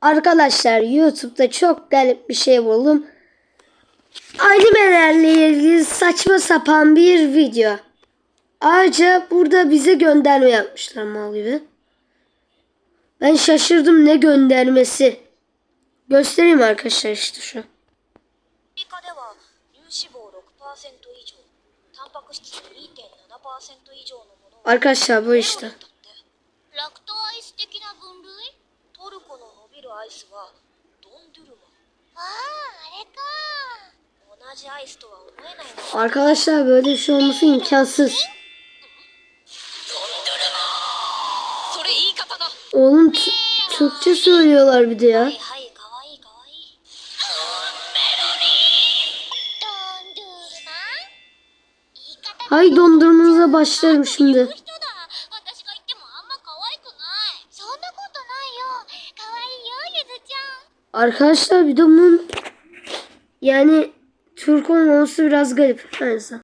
Arkadaşlar YouTube'da çok garip bir şey buldum. Animelerle ilgili saçma sapan bir video. Ayrıca burada bize gönderme yapmışlar mal gibi. Ben şaşırdım ne göndermesi. Göstereyim arkadaşlar işte şu. Arkadaşlar bu işte. アイスはドンドゥルマあああれか同じアイスとは思えないな Arkadaşlar böyle bir şey olması imkansız. それ言い方が Oğlum T- Türkçe söylüyorlar bir de ya. はいはいかわいいかわいいドンドゥルマ言い方 Hay dondurmanıza başlarım şimdi. Arkadaşlar bir de bunun yani Türk olmaması biraz garip. Neyse.